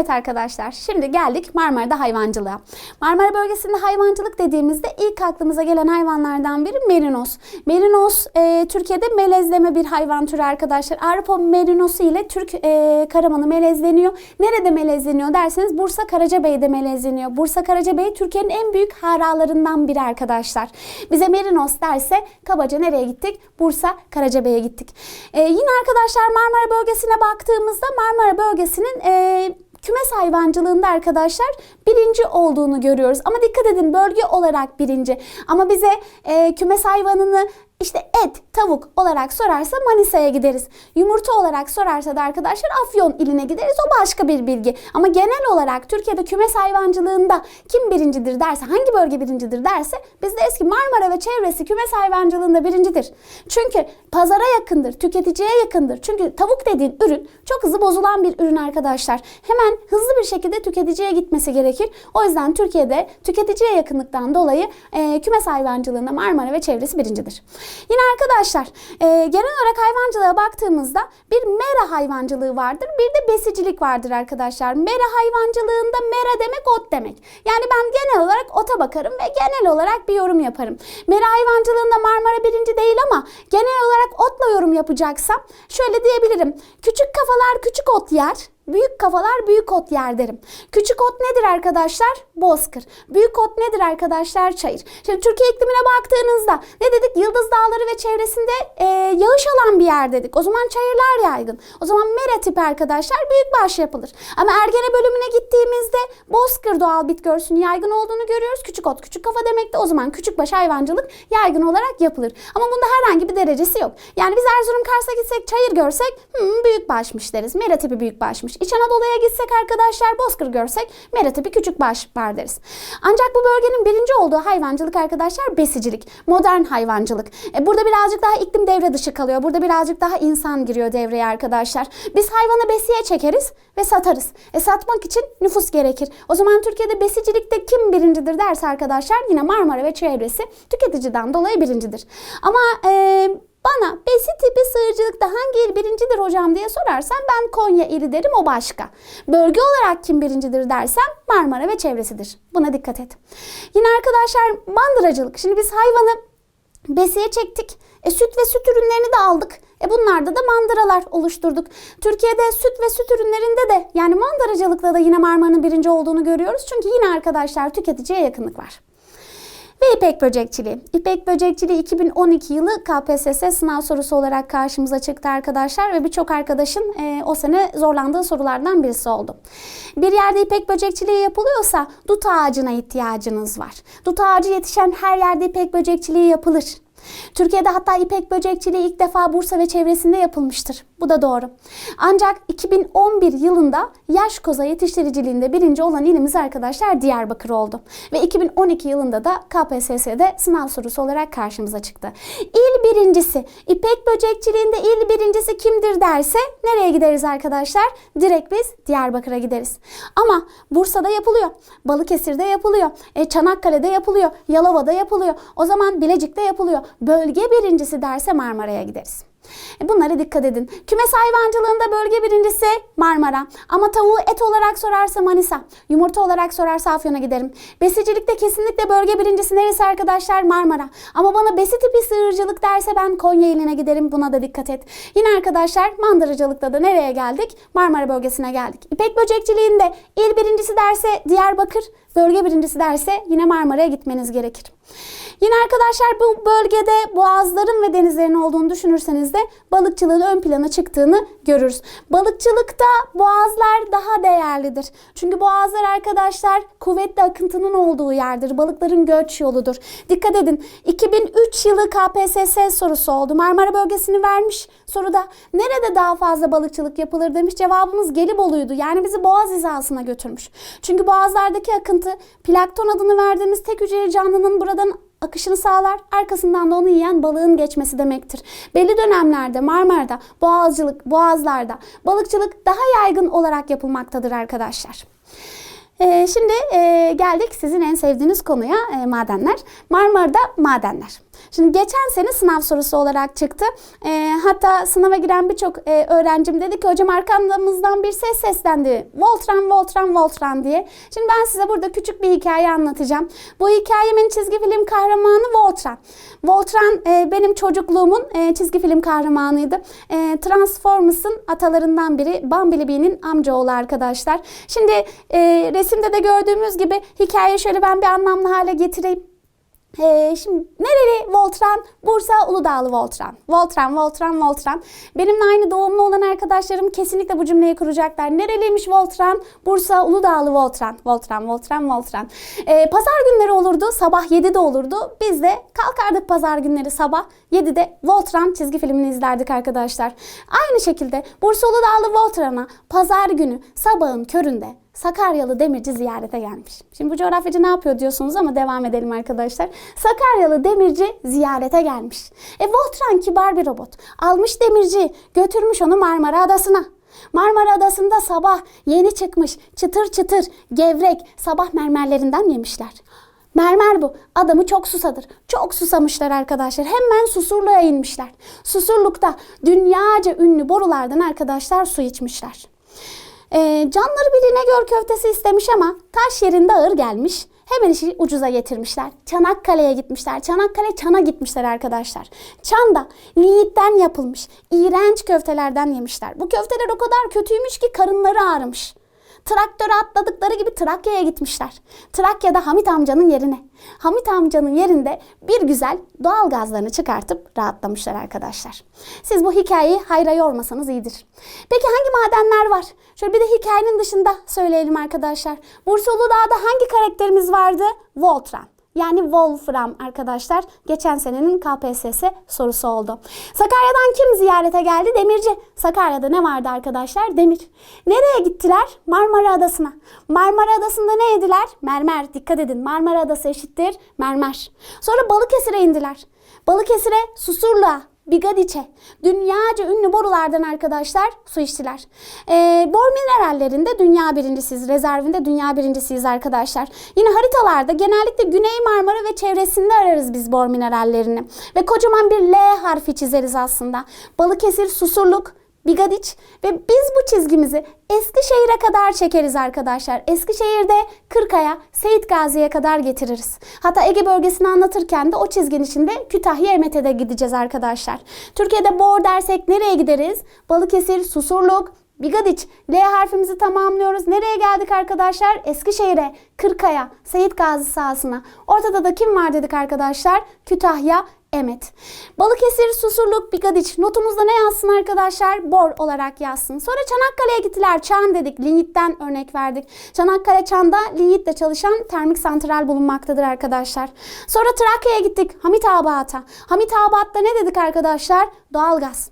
Evet arkadaşlar şimdi geldik Marmara'da hayvancılığa. Marmara bölgesinde hayvancılık dediğimizde ilk aklımıza gelen hayvanlardan biri merinos. Merinos e, Türkiye'de melezleme bir hayvan türü arkadaşlar. Avrupa merinosu ile Türk e, karamanı melezleniyor. Nerede melezleniyor derseniz Bursa Karacabey'de melezleniyor. Bursa Karacabey Türkiye'nin en büyük haralarından biri arkadaşlar. Bize merinos derse kabaca nereye gittik? Bursa Karacabey'e gittik. E, yine arkadaşlar Marmara bölgesine baktığımızda Marmara bölgesinin e, kümes hayvancılığında arkadaşlar birinci olduğunu görüyoruz. Ama dikkat edin bölge olarak birinci. Ama bize e, kümes hayvanını işte et, tavuk olarak sorarsa Manisa'ya gideriz. Yumurta olarak sorarsa da arkadaşlar Afyon iline gideriz. O başka bir bilgi. Ama genel olarak Türkiye'de kümes hayvancılığında kim birincidir derse, hangi bölge birincidir derse biz de eski Marmara ve çevresi kümes hayvancılığında birincidir. Çünkü pazara yakındır, tüketiciye yakındır. Çünkü tavuk dediğin ürün çok hızlı bozulan bir ürün arkadaşlar. Hemen hızlı bir şekilde tüketiciye gitmesi gerekir. O yüzden Türkiye'de tüketiciye yakınlıktan dolayı e, kümes hayvancılığında Marmara ve çevresi birincidir. Yine arkadaşlar e, genel olarak hayvancılığa baktığımızda bir mera hayvancılığı vardır bir de besicilik vardır arkadaşlar. Mera hayvancılığında mera demek ot demek. Yani ben genel olarak ota bakarım ve genel olarak bir yorum yaparım. Mera hayvancılığında Marmara birinci değil ama genel olarak otla yorum yapacaksam şöyle diyebilirim. Küçük kafalar küçük ot yer. Büyük kafalar büyük ot yer derim. Küçük ot nedir arkadaşlar? Bozkır. Büyük ot nedir arkadaşlar? Çayır. Şimdi Türkiye iklimine baktığınızda ne dedik? Yıldız Dağları ve çevresinde e, yağış alan bir yer dedik. O zaman çayırlar yaygın. O zaman mera tipi arkadaşlar büyük baş yapılır. Ama Ergene bölümüne gittiğimizde Bozkır doğal bitki örtüsünün yaygın olduğunu görüyoruz. Küçük ot, küçük kafa demek de o zaman küçük baş hayvancılık yaygın olarak yapılır. Ama bunda herhangi bir derecesi yok. Yani biz Erzurum Kars'a gitsek çayır görsek hmm, büyük başmış deriz. Mera tipi büyük başmış. İç Anadolu'ya gitsek arkadaşlar bozkır görsek mera tipi küçük baş var deriz. Ancak bu bölgenin birinci olduğu hayvancılık arkadaşlar besicilik. Modern hayvancılık. E, burada birazcık daha iklim devre dışı kalıyor. Burada birazcık daha insan giriyor devreye arkadaşlar. Biz hayvanı besiye çekeriz ve satarız. E, satmak için nüfus gerekir. O zaman Türkiye'de besicilikte kim birincidir derse arkadaşlar yine Marmara ve çevresi tüketiciden dolayı birincidir. Ama e, bana besi tipi sığırcılıkta hangi il birincidir hocam diye sorarsan ben Konya ili derim o başka. Bölge olarak kim birincidir dersem Marmara ve çevresidir. Buna dikkat et. Yine arkadaşlar mandıracılık. Şimdi biz hayvanı besiye çektik. E, süt ve süt ürünlerini de aldık. E bunlarda da mandıralar oluşturduk. Türkiye'de süt ve süt ürünlerinde de yani mandıracılıkta da yine Marmara'nın birinci olduğunu görüyoruz. Çünkü yine arkadaşlar tüketiciye yakınlık var. Ve ipek böcekçiliği. İpek böcekçiliği 2012 yılı KPSS sınav sorusu olarak karşımıza çıktı arkadaşlar ve birçok arkadaşın e, o sene zorlandığı sorulardan birisi oldu. Bir yerde ipek böcekçiliği yapılıyorsa dut ağacına ihtiyacınız var. Dut ağacı yetişen her yerde ipek böcekçiliği yapılır. Türkiye'de hatta ipek böcekçiliği ilk defa Bursa ve çevresinde yapılmıştır. Bu da doğru. Ancak 2011 yılında yaş koza yetiştiriciliğinde birinci olan ilimiz arkadaşlar Diyarbakır oldu. Ve 2012 yılında da KPSS'de sınav sorusu olarak karşımıza çıktı. İl birincisi, ipek böcekçiliğinde il birincisi kimdir derse nereye gideriz arkadaşlar? Direkt biz Diyarbakır'a gideriz. Ama Bursa'da yapılıyor, Balıkesir'de yapılıyor, e, Çanakkale'de yapılıyor, Yalova'da yapılıyor. O zaman Bilecik'te yapılıyor. Bölge birincisi derse Marmara'ya gideriz. E, Bunlara dikkat edin. Kümes hayvancılığında bölge birincisi Marmara. Ama tavuğu et olarak sorarsa Manisa. Yumurta olarak sorarsa Afyon'a giderim. Besicilikte kesinlikle bölge birincisi neresi arkadaşlar? Marmara. Ama bana besi tipi sığırcılık derse ben Konya iline giderim. Buna da dikkat et. Yine arkadaşlar mandırıcılıkta da nereye geldik? Marmara bölgesine geldik. İpek böcekçiliğinde il birincisi derse Diyarbakır, bölge birincisi derse yine Marmara'ya gitmeniz gerekir. Yine arkadaşlar bu bölgede boğazların ve denizlerin olduğunu düşünürseniz de balıkçılığın ön plana çıktığını görürüz. Balıkçılıkta boğazlar daha değerlidir. Çünkü boğazlar arkadaşlar kuvvetli akıntının olduğu yerdir. Balıkların göç yoludur. Dikkat edin 2003 yılı KPSS sorusu oldu. Marmara bölgesini vermiş soruda. Nerede daha fazla balıkçılık yapılır demiş. Cevabımız Gelibolu'ydu. Yani bizi boğaz hizasına götürmüş. Çünkü boğazlardaki akıntı plakton adını verdiğimiz tek hücreli canlının buradan akışını sağlar. Arkasından da onu yiyen balığın geçmesi demektir. Belli dönemlerde Marmara'da boğazcılık, boğazlarda balıkçılık daha yaygın olarak yapılmaktadır arkadaşlar. Ee, şimdi e, geldik sizin en sevdiğiniz konuya e, madenler. Marmara'da madenler. Şimdi geçen sene sınav sorusu olarak çıktı. Ee, hatta sınava giren birçok e, öğrencim dedi ki hocam arkamızdan bir ses seslendi. Voltran, Voltran, Voltran diye. Şimdi ben size burada küçük bir hikaye anlatacağım. Bu hikayemin çizgi film kahramanı Voltran. Voltran e, benim çocukluğumun e, çizgi film kahramanıydı. E, Transformers'ın atalarından biri Bumblebee'nin amcaoğlu arkadaşlar. Şimdi e, resimde de gördüğümüz gibi hikayeyi şöyle ben bir anlamlı hale getireyim. Ee, şimdi nereli Voltran? Bursa Uludağlı Voltran. Voltran, Voltran, Voltran. Benimle aynı doğumlu olan arkadaşlarım kesinlikle bu cümleyi kuracaklar. Nereliymiş Voltran? Bursa Uludağlı Voltran. Voltran, Voltran, Voltran. Ee, pazar günleri olurdu. Sabah 7'de olurdu. Biz de kalkardık pazar günleri sabah 7'de Voltran çizgi filmini izlerdik arkadaşlar. Aynı şekilde Bursa Uludağlı Voltran'a pazar günü sabahın köründe Sakaryalı demirci ziyarete gelmiş. Şimdi bu coğrafyacı ne yapıyor diyorsunuz ama devam edelim arkadaşlar. Sakaryalı demirci ziyarete gelmiş. E Voltran kibar bir robot. Almış demirci götürmüş onu Marmara Adası'na. Marmara Adası'nda sabah yeni çıkmış çıtır çıtır gevrek sabah mermerlerinden yemişler. Mermer bu. Adamı çok susadır. Çok susamışlar arkadaşlar. Hemen Susurluğa inmişler. Susurluk'ta dünyaca ünlü borulardan arkadaşlar su içmişler. Ee, canları bir İnegöl köftesi istemiş ama taş yerinde ağır gelmiş. Hemen işi ucuza getirmişler. Çanakkale'ye gitmişler. Çanakkale Çan'a gitmişler arkadaşlar. Çan'da liğitten yapılmış iğrenç köftelerden yemişler. Bu köfteler o kadar kötüymüş ki karınları ağrımış. Traktöre atladıkları gibi Trakya'ya gitmişler. Trakya'da Hamit amcanın yerine. Hamit amcanın yerinde bir güzel doğal gazlarını çıkartıp rahatlamışlar arkadaşlar. Siz bu hikayeyi hayra yormasanız iyidir. Peki hangi madenler var? Şöyle bir de hikayenin dışında söyleyelim arkadaşlar. Bursa Uludağ'da hangi karakterimiz vardı? Voltran. Yani Wolfram arkadaşlar geçen senenin KPSS sorusu oldu. Sakarya'dan kim ziyarete geldi? Demirci. Sakarya'da ne vardı arkadaşlar? Demir. Nereye gittiler? Marmara Adası'na. Marmara Adası'nda ne yediler? Mermer. Dikkat edin. Marmara Adası eşittir mermer. Sonra Balıkesir'e indiler. Balıkesir'e Susurluğa, Bigadiç'e dünyaca ünlü borulardan arkadaşlar su içtiler. Ee, bor minerallerinde dünya birincisiyiz. Rezervinde dünya birincisiyiz arkadaşlar. Yine haritalarda genellikle Güney Marmara ve çevresinde ararız biz bor minerallerini. Ve kocaman bir L harfi çizeriz aslında. Balıkesir, Susurluk, Bigadiç ve biz bu çizgimizi Eskişehir'e kadar çekeriz arkadaşlar. Eskişehir'de Kırkaya, Seyit Gazi'ye kadar getiririz. Hatta Ege bölgesini anlatırken de o çizgin içinde Kütahya Emet'e de gideceğiz arkadaşlar. Türkiye'de bor dersek nereye gideriz? Balıkesir, Susurluk, Bigadiç. L harfimizi tamamlıyoruz. Nereye geldik arkadaşlar? Eskişehir'e, Kırkaya, Seyit Gazi sahasına. Ortada da kim var dedik arkadaşlar? Kütahya, Emet. Balıkesir, Susurluk, Bigadiç. Notumuzda ne yazsın arkadaşlar? Bor olarak yazsın. Sonra Çanakkale'ye gittiler. Çan dedik. Linyitten örnek verdik. Çanakkale Çan'da linyitle çalışan termik santral bulunmaktadır arkadaşlar. Sonra Trakya'ya gittik. Hamitabat'a. Hamitabat'ta ne dedik arkadaşlar? Doğalgaz.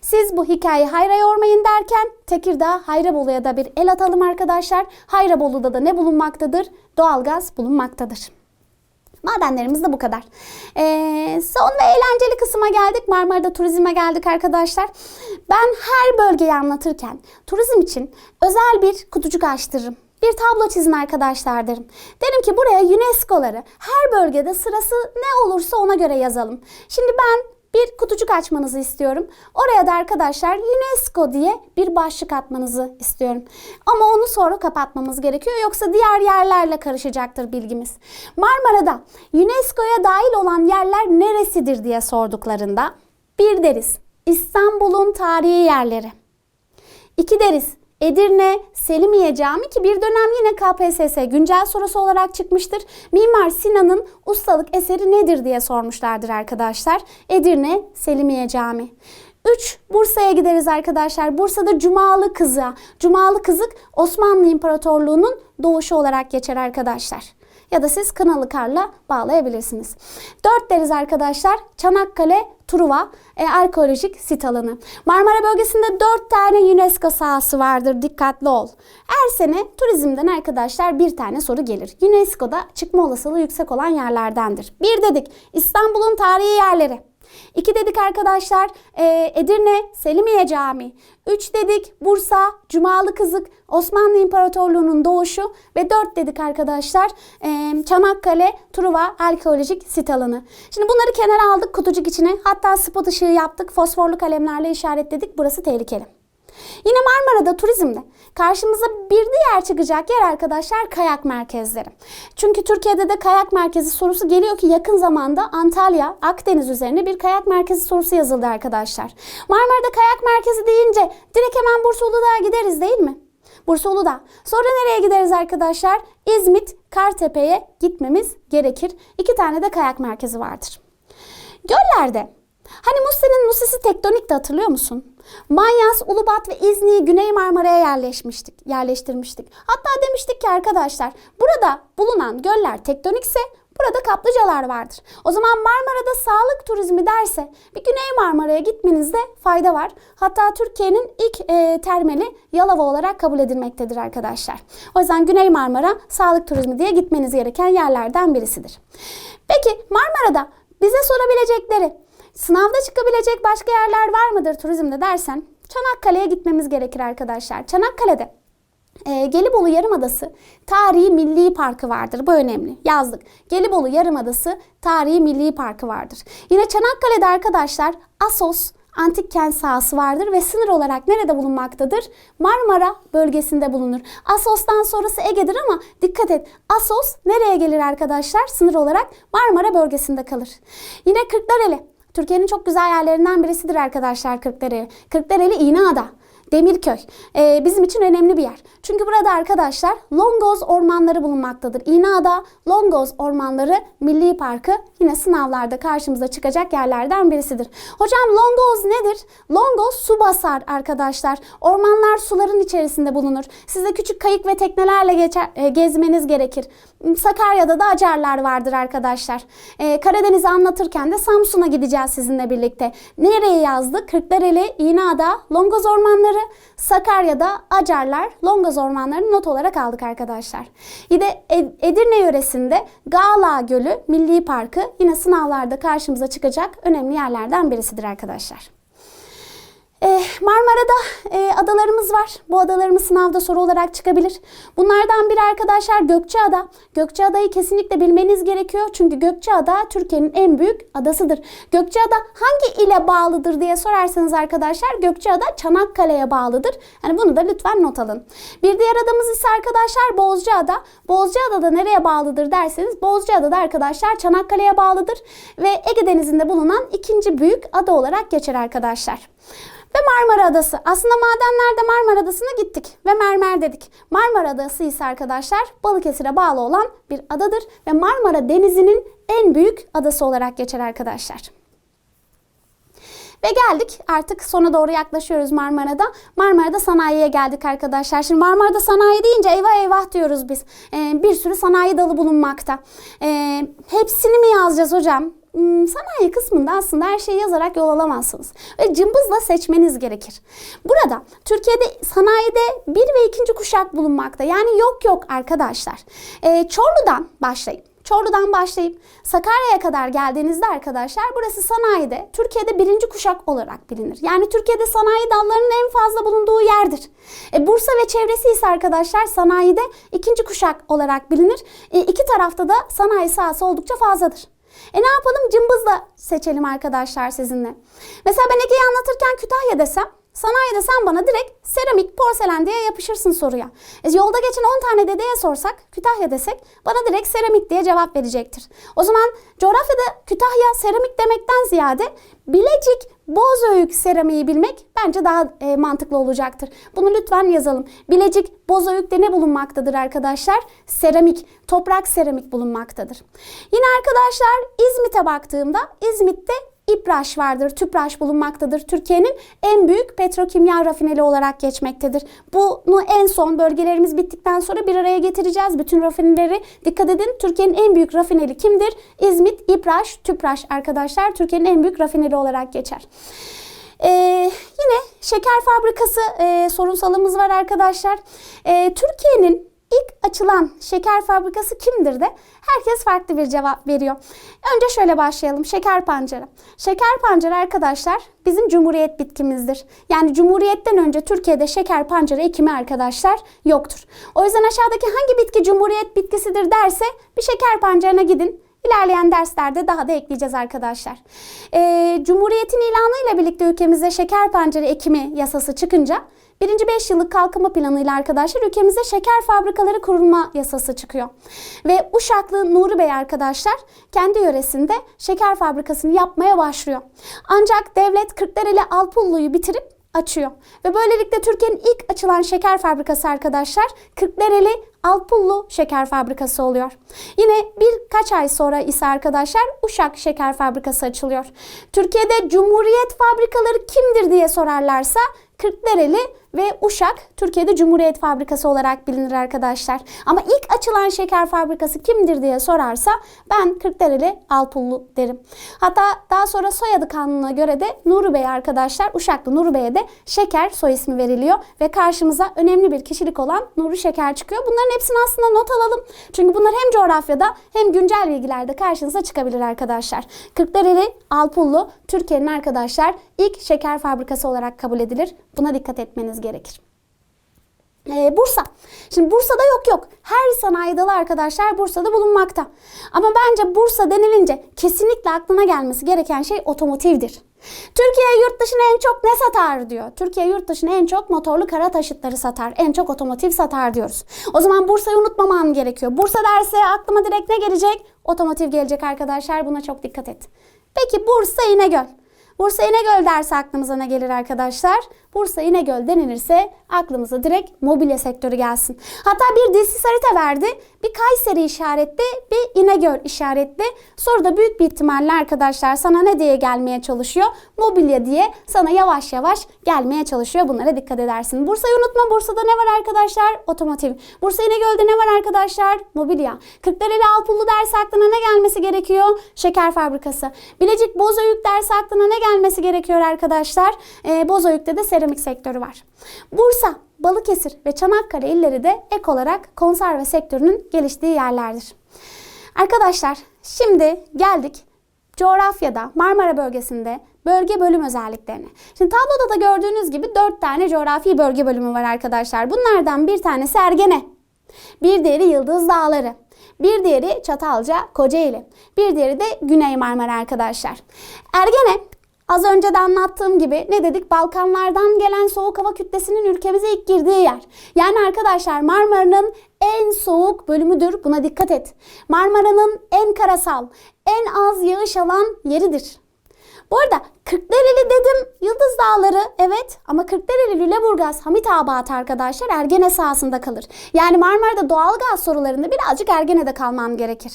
Siz bu hikayeyi hayra yormayın derken Tekirdağ Hayrabolu'ya da bir el atalım arkadaşlar. Hayrabolu'da da ne bulunmaktadır? Doğalgaz bulunmaktadır. Madenlerimiz de bu kadar. Ee, son ve eğlenceli kısma geldik. Marmara'da turizme geldik arkadaşlar. Ben her bölgeyi anlatırken turizm için özel bir kutucuk açtırırım. Bir tablo çizin arkadaşlar derim. Derim ki buraya UNESCO'ları her bölgede sırası ne olursa ona göre yazalım. Şimdi ben bir kutucuk açmanızı istiyorum. Oraya da arkadaşlar UNESCO diye bir başlık atmanızı istiyorum. Ama onu sonra kapatmamız gerekiyor yoksa diğer yerlerle karışacaktır bilgimiz. Marmara'da UNESCO'ya dahil olan yerler neresidir diye sorduklarında bir deriz İstanbul'un tarihi yerleri. İki deriz Edirne Selimiye Camii ki bir dönem yine KPSS güncel sorusu olarak çıkmıştır. Mimar Sinan'ın ustalık eseri nedir diye sormuşlardır arkadaşlar. Edirne Selimiye Camii. 3. Bursa'ya gideriz arkadaşlar. Bursa'da Cumalı Kızı. Cumalı Kızık Osmanlı İmparatorluğu'nun doğuşu olarak geçer arkadaşlar. Ya da siz Kınalı Kar'la bağlayabilirsiniz. 4 deriz arkadaşlar. Çanakkale Truva e, arkeolojik sit alanı. Marmara bölgesinde 4 tane UNESCO sahası vardır. Dikkatli ol. Her sene turizmden arkadaşlar bir tane soru gelir. UNESCO'da çıkma olasılığı yüksek olan yerlerdendir. Bir dedik İstanbul'un tarihi yerleri. 2 dedik arkadaşlar e, Edirne Selimiye Camii. 3 dedik Bursa Cumalı Kızık Osmanlı İmparatorluğu'nun doğuşu ve 4 dedik arkadaşlar e, Çanakkale Truva Arkeolojik Sit Alanı. Şimdi bunları kenara aldık kutucuk içine hatta spot ışığı yaptık fosforlu kalemlerle işaretledik burası tehlikeli. Yine Marmara'da turizmde karşımıza bir diğer çıkacak yer arkadaşlar kayak merkezleri. Çünkü Türkiye'de de kayak merkezi sorusu geliyor ki yakın zamanda Antalya, Akdeniz üzerine bir kayak merkezi sorusu yazıldı arkadaşlar. Marmara'da kayak merkezi deyince direkt hemen Bursa Uludağ'a gideriz değil mi? Bursa Uludağ. Sonra nereye gideriz arkadaşlar? İzmit, Kartepe'ye gitmemiz gerekir. İki tane de kayak merkezi vardır. Göllerde Hani Muse'nin Musesi tektonik de hatırlıyor musun? Manyas, Ulubat ve İznik'i Güney Marmara'ya yerleşmiştik, yerleştirmiştik. Hatta demiştik ki arkadaşlar burada bulunan göller tektonikse burada kaplıcalar vardır. O zaman Marmara'da sağlık turizmi derse bir Güney Marmara'ya gitmenizde fayda var. Hatta Türkiye'nin ilk e, termali Yalova olarak kabul edilmektedir arkadaşlar. O yüzden Güney Marmara sağlık turizmi diye gitmeniz gereken yerlerden birisidir. Peki Marmara'da bize sorabilecekleri Sınavda çıkabilecek başka yerler var mıdır turizmde dersen Çanakkale'ye gitmemiz gerekir arkadaşlar. Çanakkale'de e, Gelibolu Yarımadası Tarihi Milli Parkı vardır. Bu önemli. Yazdık. Gelibolu Yarımadası Tarihi Milli Parkı vardır. Yine Çanakkale'de arkadaşlar Asos antik kent sahası vardır ve sınır olarak nerede bulunmaktadır? Marmara bölgesinde bulunur. Asos'tan sonrası Ege'dir ama dikkat et. Asos nereye gelir arkadaşlar? Sınır olarak Marmara bölgesinde kalır. Yine Kırklareli Türkiye'nin çok güzel yerlerinden birisidir arkadaşlar Kırklareli. Kırklareli İğneada. Demirköy. Ee, bizim için önemli bir yer. Çünkü burada arkadaşlar Longoz ormanları bulunmaktadır. İğneada Longoz Ormanları Milli Parkı yine sınavlarda karşımıza çıkacak yerlerden birisidir. Hocam Longoz nedir? Longoz su basar arkadaşlar. Ormanlar suların içerisinde bulunur. Size küçük kayık ve teknelerle geçer, e, gezmeniz gerekir. Sakarya'da da acarlar vardır arkadaşlar. Ee, Karadeniz'i anlatırken de Samsun'a gideceğiz sizinle birlikte. Nereye yazdık? Kırklareli, İğneada, Longoz Ormanları, Sakarya'da Acarlar, Longoz Ormanları'nı not olarak aldık arkadaşlar. Yine Edirne yöresinde Gala Gölü Milli Parkı yine sınavlarda karşımıza çıkacak önemli yerlerden birisidir arkadaşlar. Ee, Marmara'da e, adalarımız var. Bu adalarımız sınavda soru olarak çıkabilir. Bunlardan biri arkadaşlar Gökçeada. Gökçeada'yı kesinlikle bilmeniz gerekiyor. Çünkü Gökçeada Türkiye'nin en büyük adasıdır. Gökçeada hangi ile bağlıdır diye sorarsanız arkadaşlar Gökçeada Çanakkale'ye bağlıdır. Yani bunu da lütfen not alın. Bir diğer adamız ise arkadaşlar Bozcaada. Bozcaada nereye bağlıdır derseniz Bozcaada da arkadaşlar Çanakkale'ye bağlıdır. Ve Ege Denizi'nde bulunan ikinci büyük ada olarak geçer arkadaşlar ve Marmara Adası. Aslında madenlerde Marmara Adası'na gittik ve mermer dedik. Marmara Adası ise arkadaşlar Balıkesir'e bağlı olan bir adadır ve Marmara Denizi'nin en büyük adası olarak geçer arkadaşlar. Ve geldik artık sona doğru yaklaşıyoruz Marmara'da. Marmara'da sanayiye geldik arkadaşlar. Şimdi Marmara'da sanayi deyince eyvah eyvah diyoruz biz. Ee, bir sürü sanayi dalı bulunmakta. Ee, hepsini mi yazacağız hocam? Hmm, sanayi kısmında aslında her şeyi yazarak yol alamazsınız. Ve cımbızla seçmeniz gerekir. Burada Türkiye'de sanayide bir ve ikinci kuşak bulunmakta. Yani yok yok arkadaşlar. E, Çorlu'dan başlayıp Çorlu'dan başlayıp Sakarya'ya kadar geldiğinizde arkadaşlar burası sanayide Türkiye'de birinci kuşak olarak bilinir. Yani Türkiye'de sanayi dallarının en fazla bulunduğu yerdir. E, Bursa ve çevresi ise arkadaşlar sanayide ikinci kuşak olarak bilinir. E, iki tarafta da sanayi sahası oldukça fazladır. E ne yapalım? Cımbızla seçelim arkadaşlar sizinle. Mesela ben Ege'yi anlatırken Kütahya desem Sanayide sen bana direkt seramik, porselen diye yapışırsın soruya. E, yolda geçen 10 tane dedeye sorsak, Kütahya desek bana direkt seramik diye cevap verecektir. O zaman coğrafyada Kütahya seramik demekten ziyade Bilecik, Bozüyük seramiği bilmek bence daha e, mantıklı olacaktır. Bunu lütfen yazalım. Bilecik, Bozüyük'te ne bulunmaktadır arkadaşlar? Seramik, toprak seramik bulunmaktadır. Yine arkadaşlar İzmit'e baktığımda İzmit'te İpraş vardır, Tüpraş bulunmaktadır. Türkiye'nin en büyük petrokimya rafineri olarak geçmektedir. Bunu en son bölgelerimiz bittikten sonra bir araya getireceğiz. Bütün rafinerileri dikkat edin. Türkiye'nin en büyük rafineri kimdir? İzmit, İpraş, Tüpraş arkadaşlar Türkiye'nin en büyük rafineri olarak geçer. Ee, yine şeker fabrikası e, sorunsalımız var arkadaşlar. E, Türkiye'nin ilk açılan şeker fabrikası kimdir de herkes farklı bir cevap veriyor. Önce şöyle başlayalım. Şeker pancarı. Şeker pancarı arkadaşlar bizim cumhuriyet bitkimizdir. Yani cumhuriyetten önce Türkiye'de şeker pancarı ekimi arkadaşlar yoktur. O yüzden aşağıdaki hangi bitki cumhuriyet bitkisidir derse bir şeker pancarına gidin. İlerleyen derslerde daha da ekleyeceğiz arkadaşlar. Ee, Cumhuriyetin ilanıyla birlikte ülkemizde şeker pancarı ekimi yasası çıkınca birinci 5 yıllık kalkınma planıyla arkadaşlar ülkemizde şeker fabrikaları kurulma yasası çıkıyor. Ve Uşaklı Nuri Bey arkadaşlar kendi yöresinde şeker fabrikasını yapmaya başlıyor. Ancak devlet Kırklareli Alpullu'yu bitirip açıyor. Ve böylelikle Türkiye'nin ilk açılan şeker fabrikası arkadaşlar Kırklareli Alpullu Şeker Fabrikası oluyor. Yine birkaç ay sonra ise arkadaşlar Uşak Şeker Fabrikası açılıyor. Türkiye'de Cumhuriyet fabrikaları kimdir diye sorarlarsa Kırklareli ve Uşak Türkiye'de Cumhuriyet Fabrikası olarak bilinir arkadaşlar. Ama ilk açılan şeker fabrikası kimdir diye sorarsa ben Kırklareli Alpullu derim. Hatta daha sonra soyadı kanununa göre de Nuri Bey arkadaşlar Uşaklı Nuri Bey'e de Şeker soy ismi veriliyor ve karşımıza önemli bir kişilik olan Nuri Şeker çıkıyor. Bunların hepsini aslında not alalım. Çünkü bunlar hem coğrafyada hem güncel bilgilerde karşınıza çıkabilir arkadaşlar. Kırklareli Alpullu Türkiye'nin arkadaşlar ilk şeker fabrikası olarak kabul edilir. Buna dikkat etmeniz gerekir. Ee, Bursa. Şimdi Bursa'da yok yok. Her sanayi dalı arkadaşlar Bursa'da bulunmakta. Ama bence Bursa denilince kesinlikle aklına gelmesi gereken şey otomotivdir. Türkiye yurt dışına en çok ne satar diyor. Türkiye yurt dışına en çok motorlu kara taşıtları satar. En çok otomotiv satar diyoruz. O zaman Bursa'yı unutmamam gerekiyor. Bursa derse aklıma direkt ne gelecek? Otomotiv gelecek arkadaşlar. Buna çok dikkat et. Peki Bursa İnegöl. Bursa İnegöl derse aklımıza ne gelir arkadaşlar? Bursa İnegöl denilirse aklımıza direkt mobilya sektörü gelsin. Hatta bir dizsiz harita verdi. Bir Kayseri işaretli, bir İnegöl işaretli. Soruda büyük bir ihtimalle arkadaşlar sana ne diye gelmeye çalışıyor? Mobilya diye sana yavaş yavaş gelmeye çalışıyor. Bunlara dikkat edersin. Bursa'yı unutma. Bursa'da ne var arkadaşlar? Otomotiv. Bursa İnegöl'de ne var arkadaşlar? Mobilya. Kırklareli Alpullu derse aklına ne gelmesi gerekiyor? Şeker fabrikası. Bilecik Bozüyük derse aklına ne gelmesi gerekiyor arkadaşlar? Ee, Bozüyük'te de seramik sektörü var. Bursa, Balıkesir ve Çanakkale illeri de ek olarak konserve sektörünün geliştiği yerlerdir. Arkadaşlar şimdi geldik coğrafyada Marmara bölgesinde bölge bölüm özelliklerine. Şimdi tabloda da gördüğünüz gibi 4 tane coğrafi bölge bölümü var arkadaşlar. Bunlardan bir tanesi Ergene. Bir diğeri Yıldız Dağları. Bir diğeri Çatalca, Kocaeli. Bir diğeri de Güney Marmara arkadaşlar. Ergene Az önce de anlattığım gibi ne dedik? Balkanlardan gelen soğuk hava kütlesinin ülkemize ilk girdiği yer. Yani arkadaşlar Marmara'nın en soğuk bölümüdür. Buna dikkat et. Marmara'nın en karasal, en az yağış alan yeridir. Bu arada Kırklareli dedim Yıldız Dağları evet ama Kırklareli Lüleburgaz Hamitabat arkadaşlar Ergene sahasında kalır. Yani Marmara'da doğalgaz sorularında birazcık Ergene'de kalmam gerekir.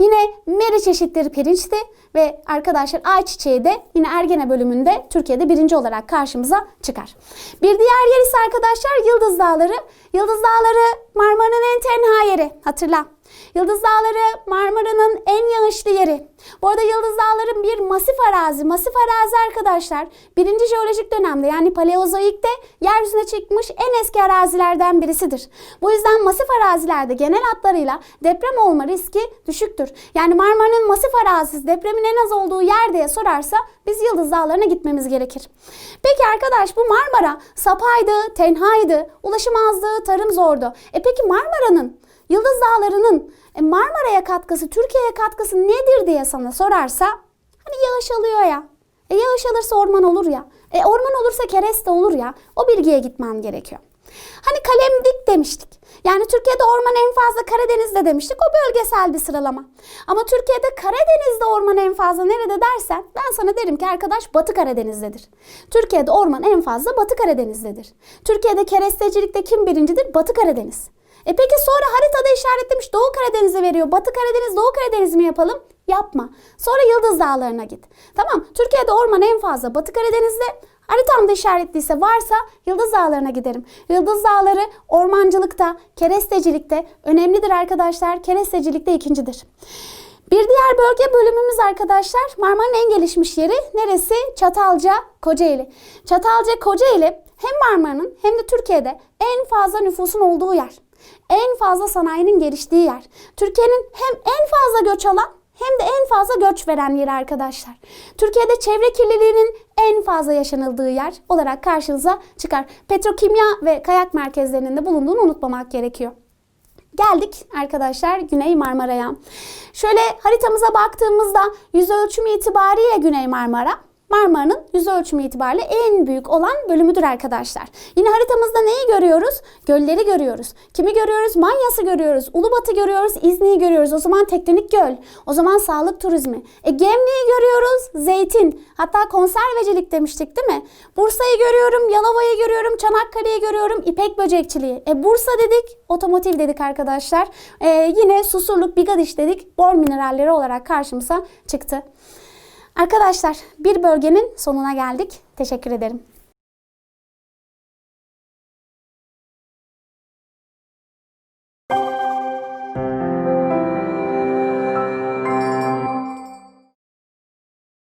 Yine meri çeşitleri pirinçti ve arkadaşlar ayçiçeği de yine Ergene bölümünde Türkiye'de birinci olarak karşımıza çıkar. Bir diğer yer ise arkadaşlar Yıldız Dağları. Yıldız Dağları Marmara'nın en tenha yeri hatırla. Yıldız Dağları Marmara'nın en yağışlı yeri. Bu arada Yıldız Dağları bir masif arazi. Masif arazi arkadaşlar birinci jeolojik dönemde yani paleozoikte yeryüzüne çıkmış en eski arazilerden birisidir. Bu yüzden masif arazilerde genel hatlarıyla deprem olma riski düşüktür. Yani Marmara'nın masif arazisi depremin en az olduğu yer diye sorarsa biz Yıldız Dağları'na gitmemiz gerekir. Peki arkadaş bu Marmara sapaydı, tenhaydı, ulaşım azdı, tarım zordu. E peki Marmara'nın Yıldız Dağları'nın e, Marmara'ya katkısı, Türkiye'ye katkısı nedir diye sana sorarsa hani yağış alıyor ya. E yağış alırsa orman olur ya. E orman olursa kereste olur ya. O bilgiye gitmem gerekiyor. Hani kalemdik demiştik. Yani Türkiye'de orman en fazla Karadeniz'de demiştik. O bölgesel bir sıralama. Ama Türkiye'de Karadeniz'de orman en fazla nerede dersen ben sana derim ki arkadaş Batı Karadeniz'dedir. Türkiye'de orman en fazla Batı Karadeniz'dedir. Türkiye'de kerestecilikte kim birincidir? Batı Karadeniz. E peki sonra haritada işaretlemiş Doğu Karadeniz'e veriyor. Batı Karadeniz, Doğu Karadeniz mi yapalım? Yapma. Sonra Yıldız Dağları'na git. Tamam Türkiye'de orman en fazla Batı Karadeniz'de. Haritamda işaretliyse varsa Yıldız Dağları'na giderim. Yıldız Dağları ormancılıkta, kerestecilikte önemlidir arkadaşlar. Kerestecilikte ikincidir. Bir diğer bölge bölümümüz arkadaşlar Marmara'nın en gelişmiş yeri neresi? Çatalca, Kocaeli. Çatalca, Kocaeli hem Marmara'nın hem de Türkiye'de en fazla nüfusun olduğu yer. en fazla sanayinin geliştiği yer. Türkiye'nin hem en fazla göç alan hem de en fazla göç veren yeri arkadaşlar. Türkiye'de çevre kirliliğinin en fazla yaşanıldığı yer olarak karşınıza çıkar. Petrokimya ve kayak merkezlerinin de bulunduğunu unutmamak gerekiyor. Geldik arkadaşlar Güney Marmara'ya. Şöyle haritamıza baktığımızda yüz ölçümü itibariyle Güney Marmara Marmara'nın yüz ölçümü itibariyle en büyük olan bölümüdür arkadaşlar. Yine haritamızda neyi görüyoruz? Gölleri görüyoruz. Kimi görüyoruz? Manyas'ı görüyoruz. Ulubat'ı görüyoruz. İzni'yi görüyoruz. O zaman tektonik göl. O zaman sağlık turizmi. E Gemli'yi görüyoruz. Zeytin. Hatta konservecilik demiştik değil mi? Bursa'yı görüyorum. Yalova'yı görüyorum. Çanakkale'yi görüyorum. İpek böcekçiliği. E Bursa dedik. Otomotiv dedik arkadaşlar. E, yine Susurluk, Bigadiş dedik. Bor mineralleri olarak karşımıza çıktı. Arkadaşlar bir bölgenin sonuna geldik. Teşekkür ederim.